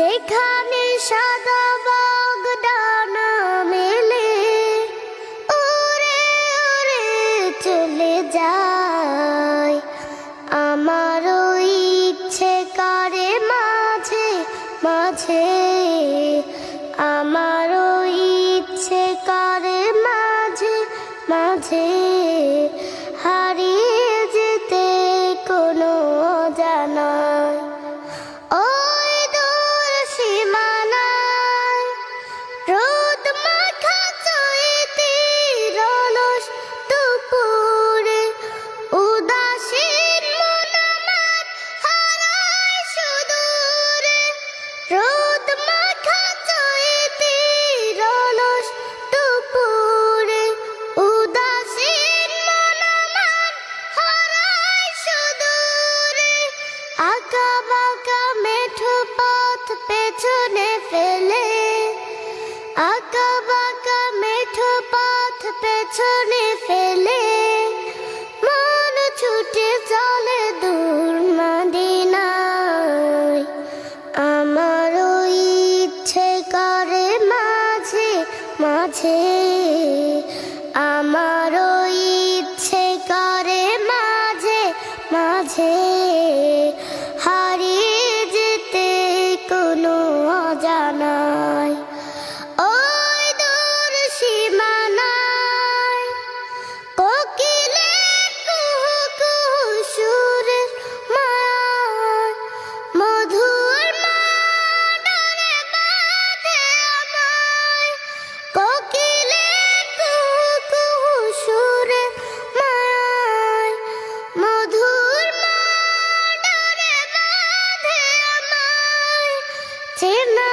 যেখানে সাদা বাগদানা মেলে, উড়ে ওরে চলে যায়। আমারও ইচ্ছে করে মাঝে মাঝে। আমারও ইচ্ছে করে মাঝে মাঝে। হারিয়ে যেতে কোনো জানায় পেছনে ফেলে মন ছুটে চলে দূর মদিনায়। আমারও ইচ্ছে করে মাঝে মাঝে চেনা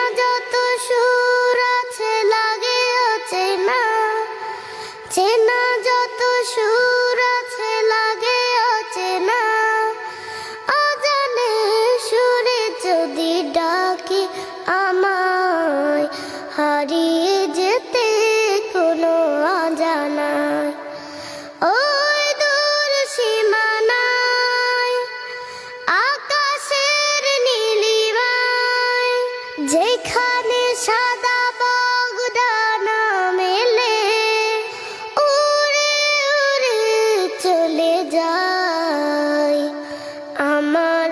যত সুর My.